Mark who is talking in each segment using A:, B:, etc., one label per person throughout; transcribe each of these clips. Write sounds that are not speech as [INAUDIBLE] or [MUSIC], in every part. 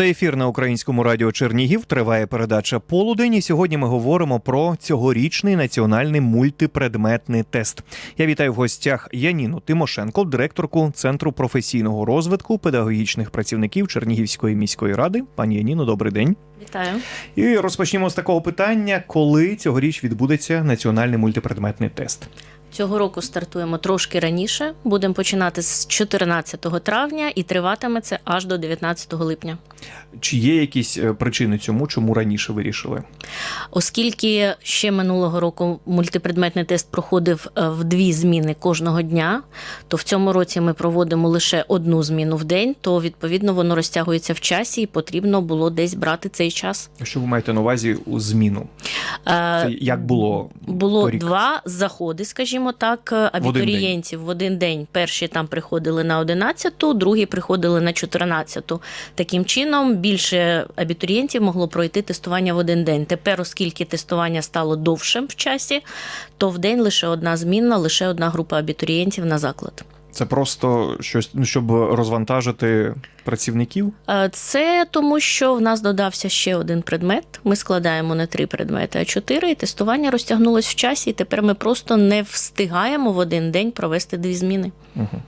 A: Це ефір на українському радіо Чернігів. Триває передача Полудень. І сьогодні ми говоримо про цьогорічний національний мультипредметний тест. Я вітаю в гостях Яніну Тимошенко, директорку Центру професійного розвитку педагогічних працівників Чернігівської міської ради. Пані Яніно, добрий день.
B: Вітаю.
A: І розпочнемо з такого питання: коли цьогоріч відбудеться національний мультипредметний тест?
B: Цього року стартуємо трошки раніше. Будемо починати з 14 травня і триватиме це аж до 19 липня.
A: Чи є якісь е, причини цьому, чому раніше вирішили?
B: Оскільки ще минулого року мультипредметний тест проходив е, в дві зміни кожного дня, то в цьому році ми проводимо лише одну зміну в день, то відповідно воно розтягується в часі, і потрібно було десь брати цей час.
A: Що ви маєте на увазі у зміну?
B: Е,
A: Це як було?
B: Було
A: торік?
B: два заходи, скажімо так, абітурієнтів в один день. Перші там приходили на 11-ту, другі приходили на 14-ту. Таким чином більше абітурієнтів могло пройти тестування в один день. Тепер, оскільки тестування стало довшим в часі, то в день лише одна змінна, лише одна група абітурієнтів на заклад.
A: Це просто щось, ну, щоб розвантажити працівників.
B: Е, Це тому, що в нас додався ще один предмет. Ми складаємо не три предмети, а чотири. І тестування розтягнулось в часі. І тепер ми просто не встигаємо в один день провести дві зміни.
A: Угу.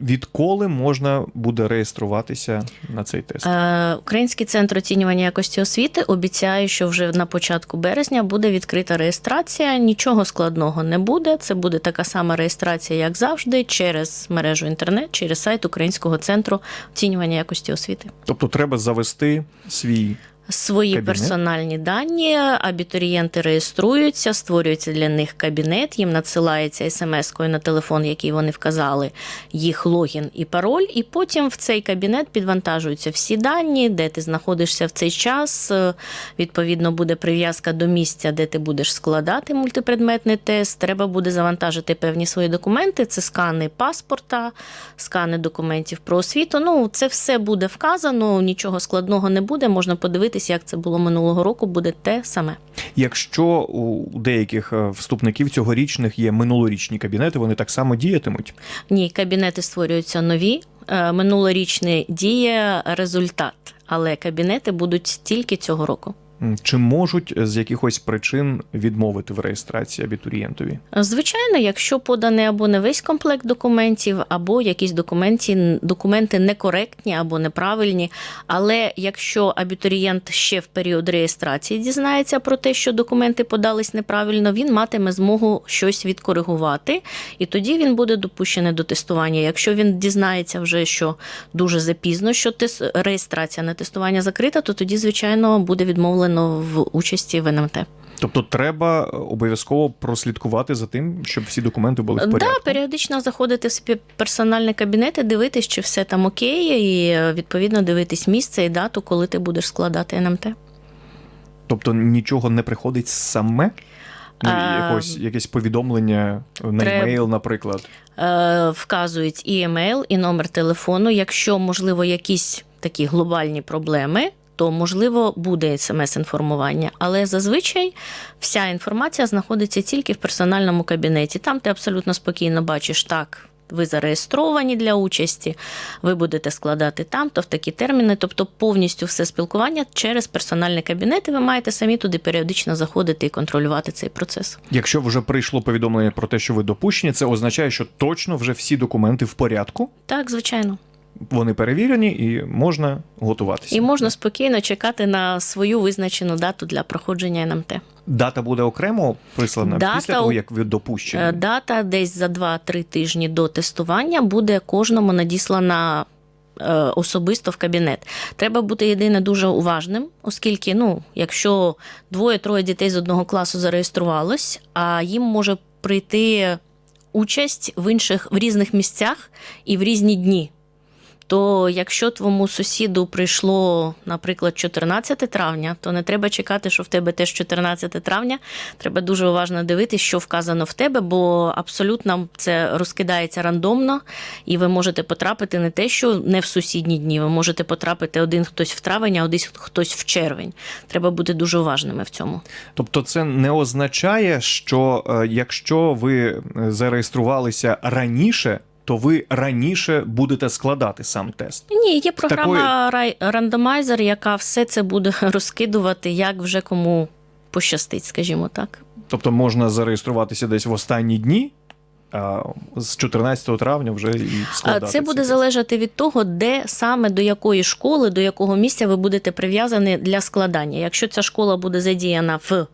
A: Відколи можна буде реєструватися на цей тест?
B: Е, Український центр оцінювання якості освіти обіцяє, що вже на початку березня буде відкрита реєстрація. Нічого складного не буде. Це буде така сама реєстрація, як завжди, через мережу інтернет, через сайт Українського центру оцінювання якості освіти.
A: Тобто треба завести свій
B: Свої
A: Кабінет?
B: персональні дані, абітурієнти реєструються, створюється для них кабінет, їм надсилається смс-кою на телефон, який вони вказали, їх логін і пароль. І потім в цей кабінет підвантажуються всі дані, де ти знаходишся в цей час. Е, Відповідно, буде прив'язка до місця, де ти будеш складати мультипредметний тест. Треба буде завантажити певні свої документи. Це скани паспорта, скани документів про освіту. Ну, це все буде вказано, нічого складного не буде. Можна подивитися, як це було минулого року, буде те саме.
A: Якщо у деяких е, вступників цьогорічних є минулорічні кабінети, вони так само діятимуть.
B: Ні, кабінети створюються нові. Е, Минулорічний діє результат, але кабінети будуть тільки цього року.
A: Чи можуть з якихось причин відмовити в реєстрації абітурієнтові?
B: Звичайно, якщо поданий або не весь комплект документів, або якісь документи, документи некоректні або неправильні. Але якщо абітурієнт ще в період реєстрації дізнається про те, що документи подались неправильно, він матиме змогу щось відкоригувати, і тоді він буде допущений до тестування. Якщо він дізнається вже, що дуже запізно, що реєстрація на тестування закрита, то тоді, звичайно, буде відмовлено в участі в НМТ.
A: Тобто треба обов'язково прослідкувати за тим, щоб всі документи були в порядку.
B: Да, періодично заходити в свій персональний кабінет і дивитись, чи все там окей, і е, відповідно дивитись місце і дату, коли ти будеш складати НМТ.
A: Тобто нічого не приходить саме? Ну,
B: А,
A: якось, якесь повідомлення на емейл, наприклад.
B: Е, вказують і емейл, і номер телефону. Якщо, можливо, якісь такі глобальні проблеми, то можливо буде смс-інформування. Але зазвичай вся інформація знаходиться тільки в персональному кабінеті. Там ти абсолютно спокійно бачиш так. Ви зареєстровані для участі, ви будете складати там, то в такі терміни. Тобто повністю все спілкування через персональний кабінет, і ви маєте самі туди періодично заходити і контролювати цей процес.
A: Якщо вже прийшло повідомлення про те, що ви допущені, це означає, що точно вже всі документи в порядку,
B: Так, звичайно.
A: Вони перевірені і можна готуватися.
B: І можна спокійно чекати на свою визначену дату для проходження НМТ.
A: Дата буде окремо прислана
B: Дата
A: після того, як ви допущені.
B: Е, Дата десь за 2-3 тижні до тестування буде кожному надіслана. е, Особисто в кабінет треба бути єдине дуже уважним, оскільки, ну, якщо двоє-троє дітей з одного класу зареєструвалось, а їм може прийти участь в інших в різних місцях і в різні дні. То якщо твоєму сусіду прийшло, наприклад, 14 травня, то не треба чекати, що в тебе теж 14 травня. Треба дуже уважно дивитися, що вказано в тебе, бо абсолютно це розкидається рандомно, і ви можете потрапити не те, що не в сусідні дні. Ви можете потрапити один хтось в травень, а один хтось в червень. Треба бути дуже уважними в цьому.
A: Тобто, це не означає, що е, якщо ви е, зареєструвалися раніше, то ви раніше будете складати сам тест.
B: Ні, є програма рай- рандомайзер, яка все це буде [LAUGHS] розкидувати, як вже кому пощастить, скажімо так.
A: Тобто можна зареєструватися десь в останні дні, з 14 травня вже і складати.
B: Це буде залежати від того, де саме до якої школи, до якого місця ви будете прив'язані для складання. Якщо ця школа буде задіяна в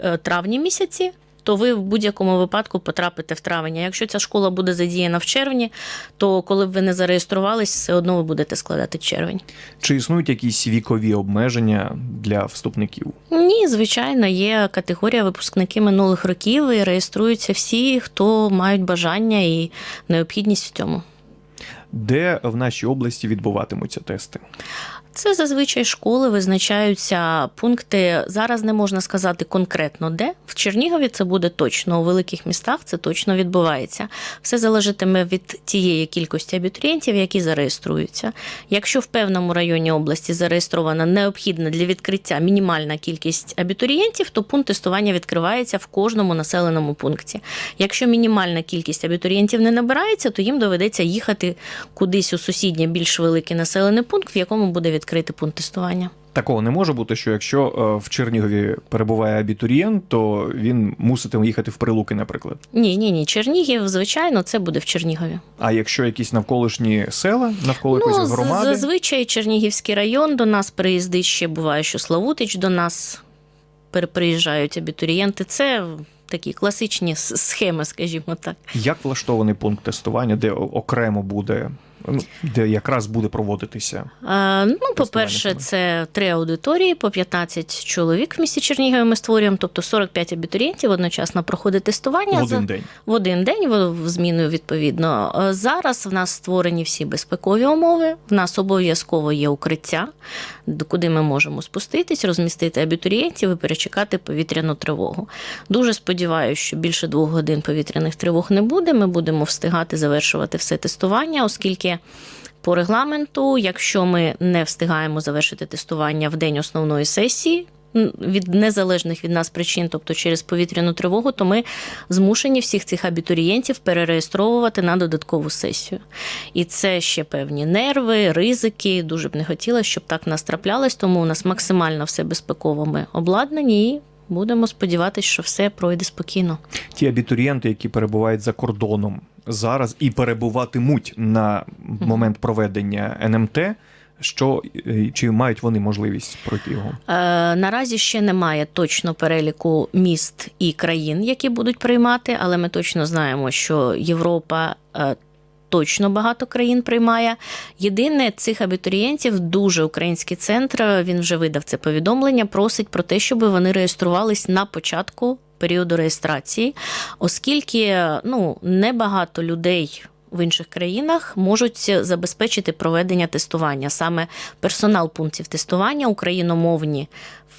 B: е, травні місяці. То ви в будь-якому випадку потрапите в травень. А якщо ця школа буде задіяна в червні, то коли б ви не зареєструвались, все одно ви будете складати червень.
A: Чи існують якісь вікові обмеження для вступників?
B: Ні, звичайно, є категорія випускники минулих років і реєструються всі, хто мають бажання і необхідність в цьому.
A: Де в нашій області відбуватимуться тести?
B: Це зазвичай школи визначаються пункти. Зараз не можна сказати конкретно де. В Чернігові це буде точно, у великих містах це точно відбувається. Все залежатиме від тієї кількості абітурієнтів, які зареєструються. Якщо в певному районі області зареєстрована необхідна для відкриття мінімальна кількість абітурієнтів, то пункт тестування відкривається в кожному населеному пункті. Якщо мінімальна кількість абітурієнтів не набирається, то їм доведеться їхати кудись у сусіднє більш великий населений пункт, в якому буде відкритий пункт тестування.
A: Такого не може бути, що якщо е, в Чернігові перебуває абітурієнт, то він муситиме їхати в Прилуки, наприклад.
B: Ні, ні, ні. Чернігів, звичайно, це буде в Чернігові.
A: А якщо якісь навколишні села, навколо
B: ну,
A: якоїсь громади,
B: зазвичай Чернігівський район до нас приїздить ще буває, що Славутич до нас приїжджають абітурієнти. Це такі класичні схеми, скажімо так.
A: як влаштований пункт тестування, де окремо буде, де якраз буде проводитися?
B: Е, ну, по-перше, це три аудиторії по 15 чоловік в місті Чернігові ми створюємо, тобто 45 абітурієнтів одночасно проходить тестування.
A: В
B: За-
A: один день.
B: в один день в зміну відповідно. Зараз в нас створені всі безпекові умови. В нас обов'язково є укриття, куди ми можемо спуститись, розмістити абітурієнтів і перечекати повітряну тривогу. Дуже сподіваюся, що більше двох годин повітряних тривог не буде. Ми будемо встигати завершувати все тестування, оскільки. По регламенту, якщо ми не встигаємо завершити тестування в день основної сесії, від незалежних від нас причин, тобто через повітряну тривогу, то ми змушені всіх цих абітурієнтів перереєстровувати на додаткову сесію. І це ще певні нерви, ризики. Дуже б не хотілося, щоб так нас траплялось, тому у нас максимально все безпеково ми обладнані і будемо сподіватися, що все пройде спокійно.
A: Ті абітурієнти, які перебувають за кордоном зараз і перебуватимуть на момент проведення НМТ, що е, чи мають вони можливість пройти його?
B: Е, наразі ще немає точно переліку міст і країн, які будуть приймати, але ми точно знаємо, що Європа. е, Точно багато країн приймає. Єдине, цих абітурієнтів дуже український центр. Він вже видав це повідомлення. Просить про те, щоб вони реєструвались на початку періоду реєстрації, оскільки ну небагато людей. В інших країнах можуть забезпечити проведення тестування саме персонал пунктів тестування, україномовні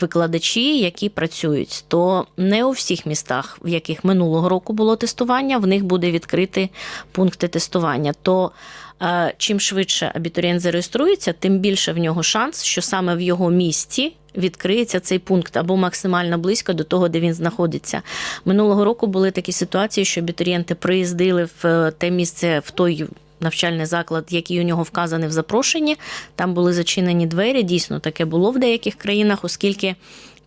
B: викладачі, які працюють, то не у всіх містах, в яких минулого року було тестування, в них буде відкрити пункти тестування. То чим швидше абітурієнт зареєструється, тим більше в нього шанс, що саме в його місті. Відкриється цей пункт або максимально близько до того, де він знаходиться. Минулого року були такі ситуації, що абітурієнти приїздили в е, те місце, в той навчальний заклад, який у нього вказаний в запрошенні. Там були зачинені двері. Дійсно, таке було в деяких країнах, оскільки.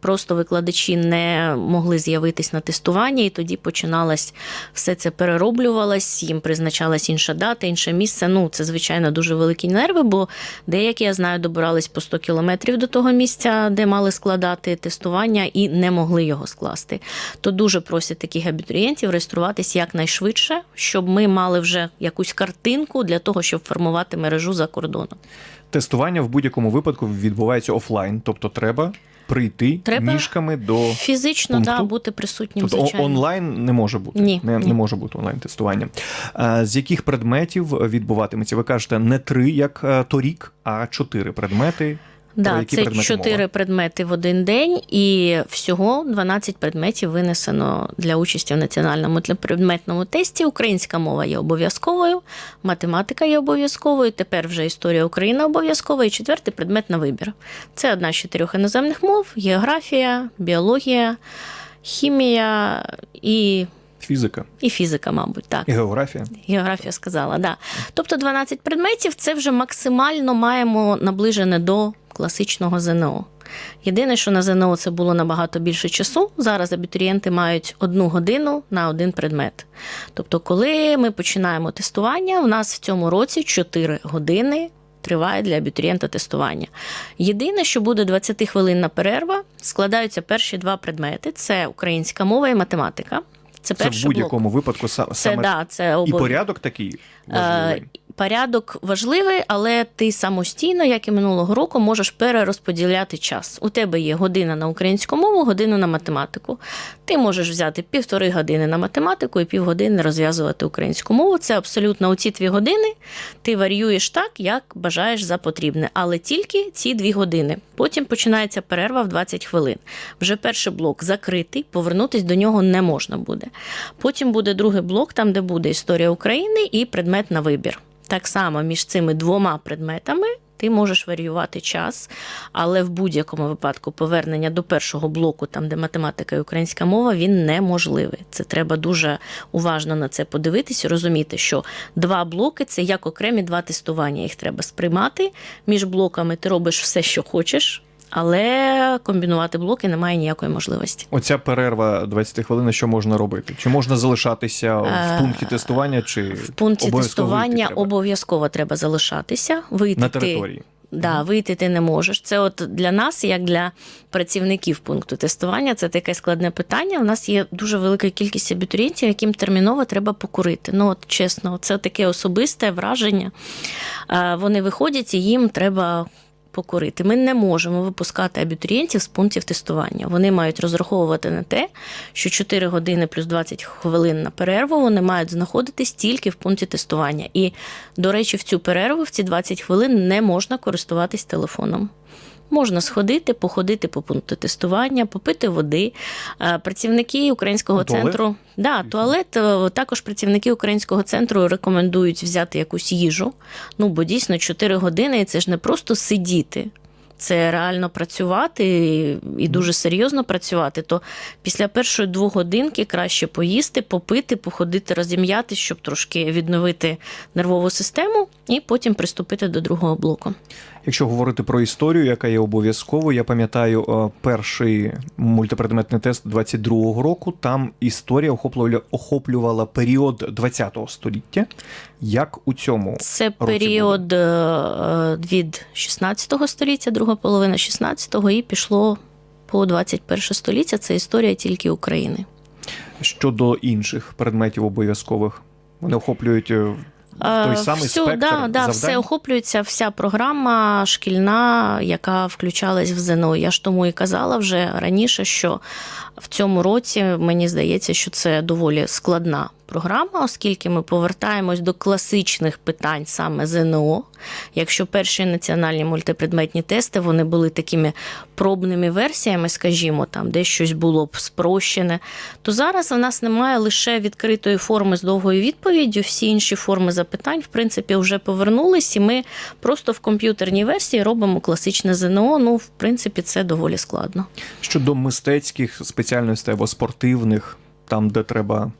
B: Просто викладачі не могли з'явитись на тестування, і тоді починалось все це перероблювалось, їм призначалась інша дата, інше місце. Ну, це, звичайно, дуже великі нерви, бо деякі, я знаю, добирались по 100 кілометрів до того місця, де мали складати тестування, і не могли його скласти. То дуже просять таких абітурієнтів реєструватись якнайшвидше, щоб ми мали вже якусь картинку для того, щоб формувати мережу за кордоном.
A: Тестування в будь-якому випадку відбувається офлайн, тобто треба прийти
B: Треба
A: ніжками до
B: Фізично
A: пункту?
B: да, бути присутнім,
A: тобто
B: звичайно.
A: онлайн не може бути.
B: Ні,
A: не,
B: ні.
A: не може бути онлайн тестування. З яких предметів відбуватиметься? Ви кажете, не три, як е, торік, а чотири предмети.
B: Да,
A: які
B: це
A: предмети
B: чотири
A: мова?
B: предмети в один день, і всього 12 предметів винесено для участі в національному предметному тесті. Українська мова є обов'язковою, математика є обов'язковою. Тепер вже історія України обов'язкова. І четвертий предмет на вибір. Це одна з чотирьох іноземних мов: географія, біологія, хімія і
A: Фізика
B: і фізика, мабуть, так.
A: і географія.
B: Географія сказала, да. Тобто 12 предметів це вже максимально маємо наближене до класичного ЗНО. Єдине, що на ЗНО це було набагато більше часу. Зараз абітурієнти мають одну годину на один предмет. Тобто, коли ми починаємо тестування, у нас в цьому році 4 години. Триває для абітурієнта тестування. Єдине, що буде 20 хвилинна перерва, складаються перші два предмети: це українська мова і математика. Це
A: Це в будь-якому випадку са-
B: Це
A: саме
B: да, це
A: і порядок такий важливий.
B: Порядок важливий, але ти самостійно, як і минулого року, можеш перерозподіляти час. У тебе є година на українську мову, година на математику. Ти можеш взяти півтори години на математику і півгодини розв'язувати українську мову. Це абсолютно у ці дві години. Ти варіюєш так, як бажаєш за потрібне, але тільки ці дві години. Потім починається перерва в 20 хвилин. Вже перший блок закритий, повернутись до нього не можна буде. Потім буде другий блок, там де буде історія України і предмет на вибір. Так само між цими двома предметами ти можеш варіювати час, але в будь-якому випадку повернення до першого блоку, там де математика і українська мова, він неможливий. Це треба дуже уважно на це подивитись і розуміти, що два блоки це як окремі два тестування. Їх треба сприймати. Між блоками ти робиш все, що хочеш. Але комбінувати блоки немає ніякої можливості.
A: Оця перерва 20 хвилин, що можна робити? Чи можна залишатися в
B: Е,
A: пункті тестування, чи
B: В пункті тестування
A: треба?
B: обов'язково треба залишатися, вийти
A: на території?
B: Да, вийти ти не можеш. Це от для нас, як для працівників пункту тестування, це таке складне питання. У нас є дуже велика кількість абітурієнтів, яким терміново треба покурити. Ну, от чесно, це таке особисте враження. Е, Вони виходять і їм треба. Покурити. Ми не можемо випускати абітурієнтів з пунктів тестування. Вони мають розраховувати на те, що 4 години плюс 20 хвилин на перерву вони мають знаходитись тільки в пункті тестування. І, до речі, в цю перерву, в ці 20 хвилин, не можна користуватись телефоном. Можна сходити, походити по пункту тестування, попити води. Е, Працівники українського
A: Туалет?
B: центру, да, туалет е, також працівники українського центру рекомендують взяти якусь їжу. Ну бо дійсно 4 години і це ж не просто сидіти. Це реально працювати і- дуже серйозно працювати. То після першої двогодинки краще поїсти, попити, походити, розім'яти, щоб трошки відновити нервову систему, і потім приступити до другого блоку.
A: Якщо говорити про історію, яка є обов'язковою, я пам'ятаю е, перший мультипредметний тест 22-го року. Там історія охоплювала, охоплювала період 20-го століття. Як у цьому
B: Це
A: році
B: період е, від 16 століття, друга половина 16-го, і пішло по 21 століття. Це історія тільки України.
A: щодо інших предметів обов'язкових? Вони охоплюють е, той
B: Е,
A: самий
B: всю,
A: спектр
B: да, да, все охоплюється, вся програма шкільна, яка включалась в ЗНО. Я ж тому і казала вже раніше, що в цьому році мені здається, що це доволі складна програма, оскільки ми повертаємось до класичних питань саме ЗНО. Якщо перші національні мультипредметні тести вони були такими пробними версіями, скажімо, там де щось було б спрощене, то зараз у нас немає лише відкритої форми з довгою відповіддю. Всі інші форми запитань, в принципі, вже повернулись, і ми просто в комп'ютерній версії робимо класичне ЗНО. Ну, в принципі, це доволі складно.
A: Щодо мистецьких спеціальностей або спортивних, там, де треба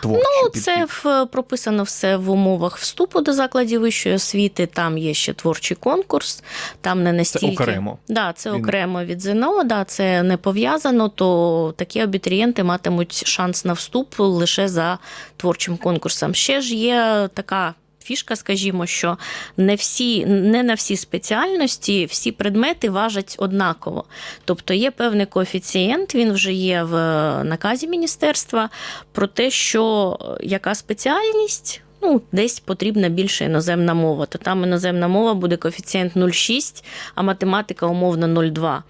A: творчі
B: Ну, це в, прописано все в умовах вступу до закладів вищої освіти. Там є ще творчий конкурс, там не настільки
A: окремо.
B: Да, це
A: Він-
B: окремо від ЗНО, да, це не пов'язано, то такі абітурієнти матимуть шанс на вступ лише за творчим конкурсом. Ще ж є така. Фішка, скажімо, що не всі, не на всі спеціальності всі предмети важать однаково. Тобто є певний коефіцієнт, він вже є в наказі міністерства про те, що е, яка спеціальність. Ну, десь потрібна більше іноземна мова, то там іноземна мова буде коефіцієнт 0,6, а математика умовно 0,2.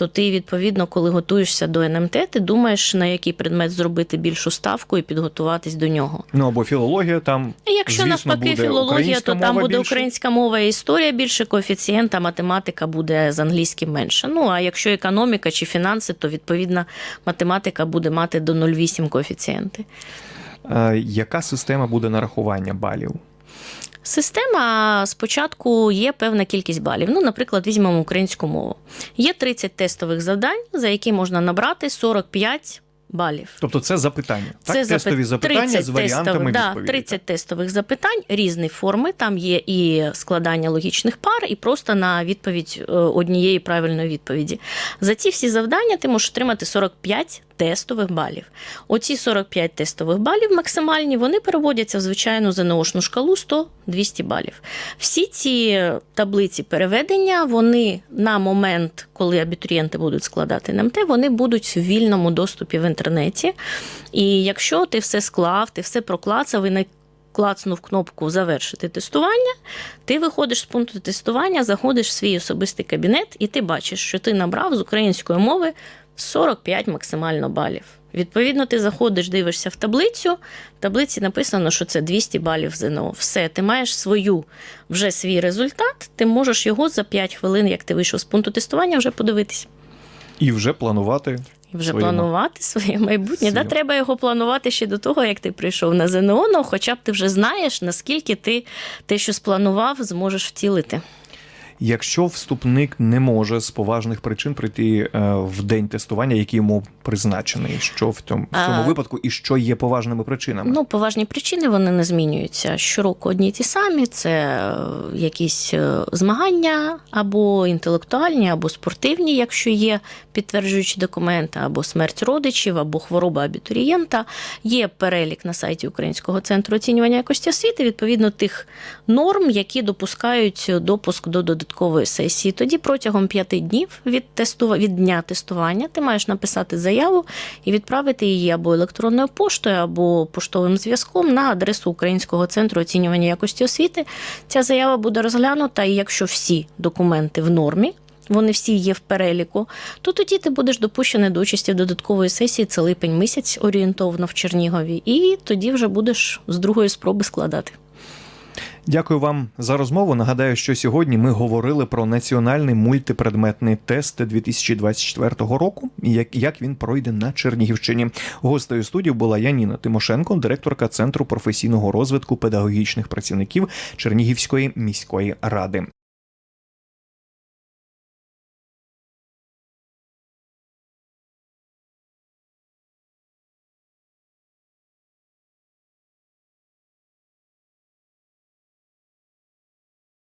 B: То ти, відповідно, коли готуєшся до НМТ, ти думаєш, на який предмет зробити більшу ставку і підготуватись до нього.
A: Ну або філологія там.
B: Якщо
A: звісно,
B: навпаки
A: буде
B: філологія, то там буде
A: більше.
B: українська мова і історія більше коефіцієнт, а математика буде з англійським менше. Ну а якщо економіка чи фінанси, то відповідно математика буде мати до 0,8 коефіцієнти.
A: Е, яка система буде нарахування балів?
B: Система спочатку є певна кількість балів. Ну, наприклад, візьмемо українську мову. Є 30 тестових завдань, за які можна набрати 45 балів.
A: Тобто це запитання. Так?
B: Це
A: Тестові запитання
B: 30
A: з варіантами
B: да,
A: відповідей.
B: 30 тестових запитань, різні форми. Там є і складання логічних пар, і просто на відповідь е, однієї правильної відповіді. За ці всі завдання ти можеш отримати 45 тестових балів. Оці 45 тестових балів максимальні, вони переводяться в звичайну ЗНОшну шкалу 100-200 балів. Всі ці таблиці переведення, вони на момент, коли абітурієнти будуть складати НМТ, вони будуть в вільному доступі в інтернеті. І якщо ти все склав, ти все проклацав і не клацнув кнопку Завершити тестування, ти виходиш з пункту тестування, заходиш в свій особистий кабінет, і ти бачиш, що ти набрав з української мови 45 максимально балів. Відповідно, ти заходиш, дивишся в таблицю. В таблиці написано, що це 200 балів ЗНО. Все, ти маєш свою вже свій результат. Ти можеш його за 5 хвилин, як ти вийшов з пункту тестування, вже подивитись.
A: І вже планувати.
B: І вже
A: Своє
B: планувати своє майбутнє. Да, треба його планувати ще до того, як ти прийшов на ЗНО, ну, хоча б ти вже знаєш, наскільки ти те, що спланував, зможеш втілити.
A: Якщо вступник не може з поважних причин прийти е, в день тестування, який йому призначений, що в цьому, в цьому
B: А.
A: випадку і що є поважними причинами?
B: Ну, поважні причини вони не змінюються. Щороку одні й ті самі: це е, якісь е, змагання або інтелектуальні, або спортивні, якщо є підтверджуючі документи, або смерть родичів, або хвороба абітурієнта. Є перелік на сайті Українського центру оцінювання якості освіти, відповідно тих норм, які допускають допуск до додаткової сесії. Тоді протягом п'яти днів від тестува... від дня тестування ти маєш написати заяву і відправити її або електронною поштою, або поштовим зв'язком на адресу Українського центру оцінювання якості освіти. Ця заява буде розглянута, і якщо всі документи в нормі. Вони всі є в переліку, то тоді ти будеш допущений до участі в додаткової сесії. Це липень місяць орієнтовно в Чернігові, і тоді вже будеш з другої спроби складати.
A: Дякую вам за розмову. Нагадаю, що сьогодні ми говорили про національний мультипредметний тест 2024 року як, як він пройде на Чернігівщині. Гостею студії була Яніна Тимошенко, директорка Центру професійного розвитку педагогічних працівників Чернігівської міської ради.